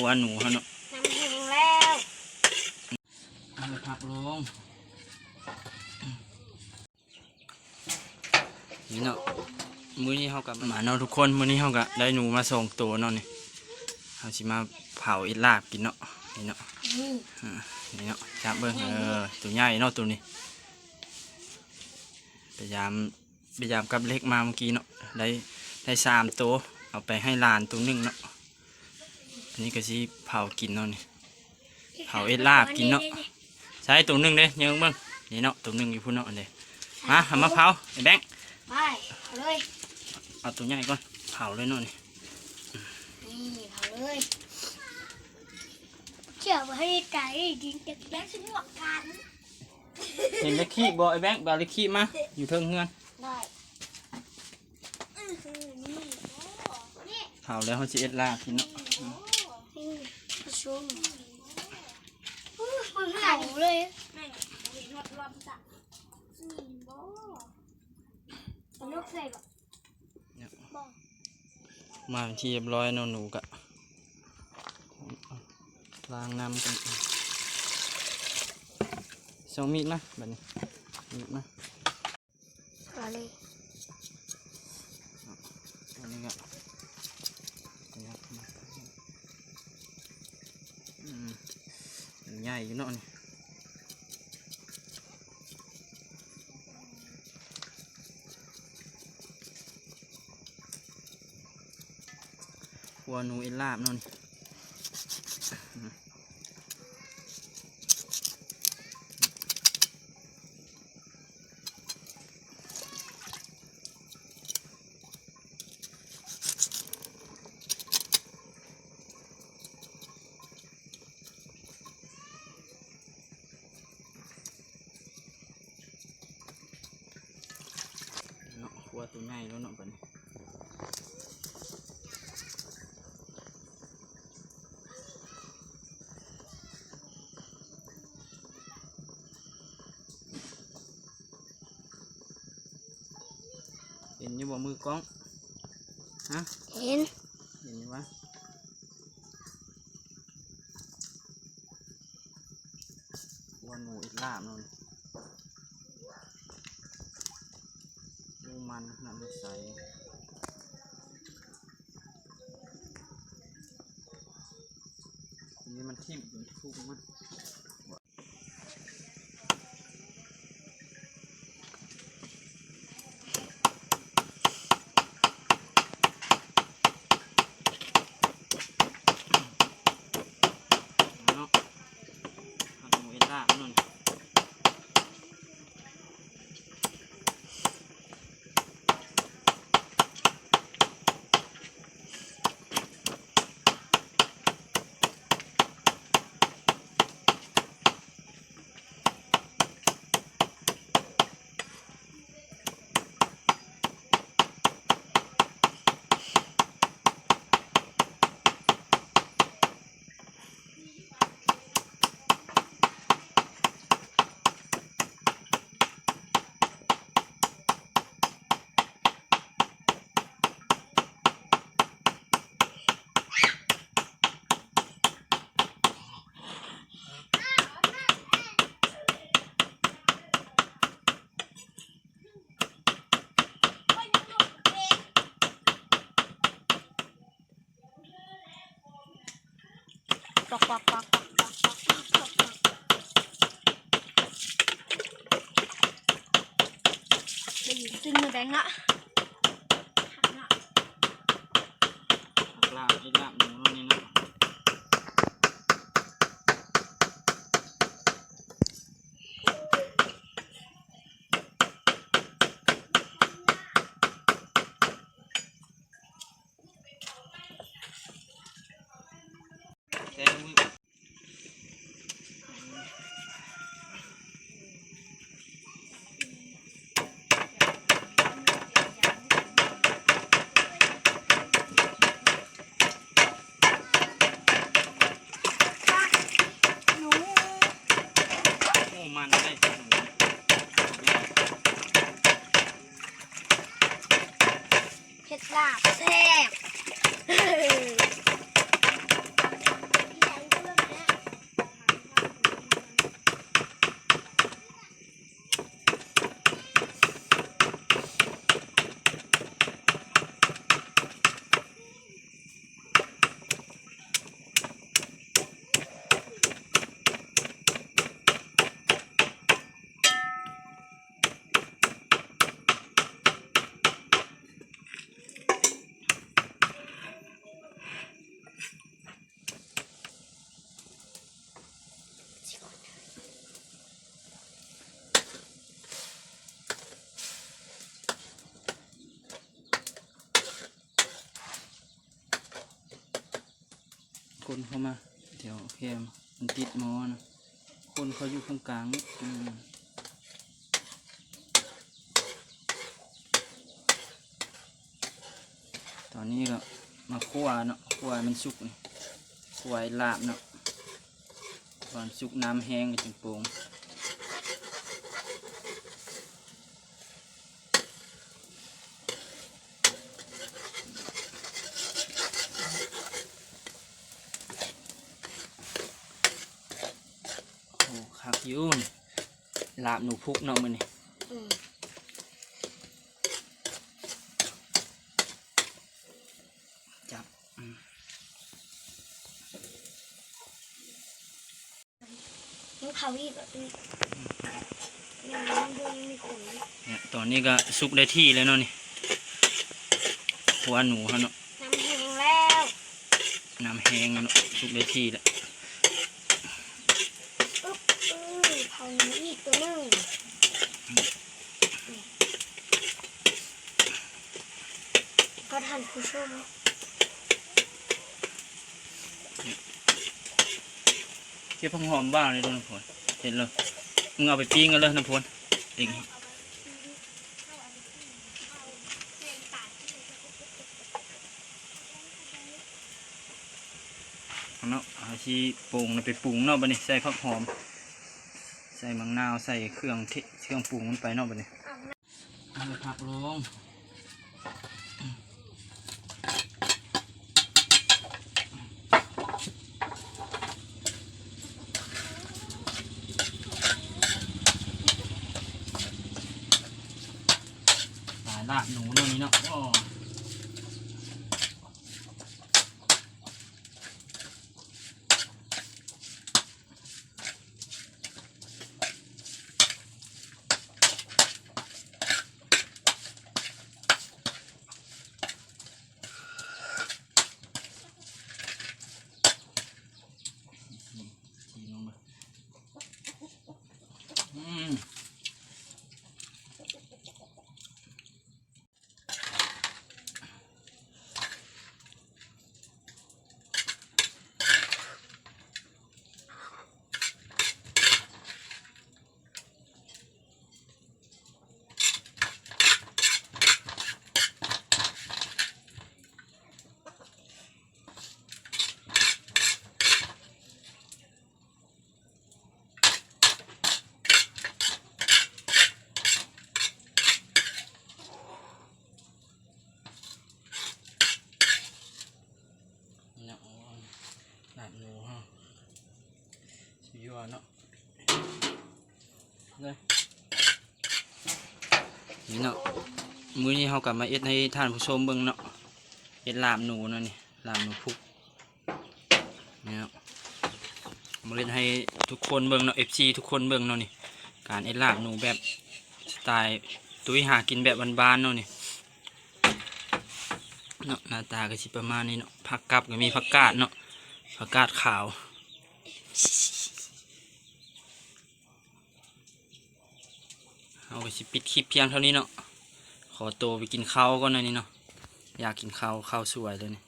หัวหนูเขาเนาะน้ำแห้งแล้วเอาไปพักลงนี่เนาะมื้อนี้เขากับมาเนาะทุกคนมื้อนี้เขากับได้หนูมาส่งตัวเนาะนี่เขาสิมาเผาอิดลาบกินเนาะนี่เนาะนี่อ่านี่เนาะจับเบิ้งเออตัวใหญ่เนาะตัวนี้พยายามพยายามกับเล็กมาเมื่อกี้เนาะได้ได้สามตัวเอาไปให้หลานตัวหนึ่งเนาะอั นนี้ก็สิเผากินเนาะนี่เผาเอ็ดลาบกินเนาะใช้ตัวหนึ่งเด้เยังเบิ้งนี่เนาะตัวหนึ่งอยู่พุ่นเนาะอันเด้มาเอามาเผาไอ้แบงค์ไปเอาเลยเอาตัวใหญ่ก่อนเผาเลยเนาะนี่นี่เอาเลยเชื่อว่าให้ไก่ดินจะแย้งสนุกกันเห็นเล็กขี้บ่ไอ้แบงค์บเอาเล็กขี้มาอยู่เทิงเฮือนได้อื้อหือนี่โอ้นี่เผาแล้วเขาจะเอ็ดลาบกินเนาะนี่ผู้ ชุ่มขังเลยนอ่แมาทีเรียบร้อยนหนูกะล้างน้ำกันสองมีดนะแบบนี้มีดนะอะไร ญ่อยู่เนาะนี่หัวนูเอ็นลาบเนาะนี่อืมเนาะหัว ตัวใหญ่แล้วเนาะบัดนี้เห็นอยู่บ่มือกล้องฮะเห็นเห็นอยู่วะหัวหนูอีกลาบเนาะนี่ งมันน้ำใสนนี้มันทิ่มทุกมัน ปักปักปักักได้ยินซึ่งมือแบงค์ละ é até คนเข้ามาเดี๋ยวแคมมันติดมอนะคนเขาอยู่ข้างกลางอืมตอนนี้ก็มาคั่วเนาะคั่วมันสุกนี่คั่วลาบเนาะก่อนสุกน้ำแห้งก็จึงปรุง คักอยุ่นลาบหนูพุกเนาะมันนี่อืมจับอืมมันเผาอีกแบบนี้ยังยังดูยังมีขนเนี่ยตอนนี้ก็สุกได้ที่แล้วเนาะนี่หัวหนูฮะเนาะน้ำแห้งแล้วน้ำแห้งเนาะสุกได้ที่แล้ว ปึ๊บอือเผาหนูอีกตัวหนึงก็ท่าน ผู้ชมเก็บผักหอมบ้างเลยด้วยน้ำพลเห็นเลยมึงเอาไปปิ้งกันเลยน้ำพลองเอาเนาะเอาชีปรุงไปปรุงเนาะบัดนี้ใส่ผักหอม ใส่มังนาวใส่เครื่องเทเครื่องปรุงมันไปเนาะบัดนี้เอาไปผักลงสายลาบหนูตรงนี้เนาะโอ้ทีลงไปอืมนี่เนาะโอ้ยลาบหนูฮะสุดย อดเนาะเลยนี่เนาะมื้อนี้เขากลับมาเอ็ดให้ท่านผู้ชมเบิ่งเนาะเอ็ดลาบหนูเนาะนี่ลาบหนูพุกนี่เนาะมาเล่นให้ทุกคนเบิ่งเนาะ FC ทุกคนเบิ่งเนาะนี่การเอ็ดลาบหนูแบบสไตล์ตุ้ยหากินแบบบานๆเนาะนี่เนาะหน้าตาก็สิประมาณนี้เนาะผักกับก็มีผักกาดเนาะผักกาดขาว เอาไปสิปิดคลิปเพียงเท่านี้เนาะขอตัวไปกินข้าวก่อนหนะนี่เนาะอยากกินข้าวข้าวสวยเลยเนี่ย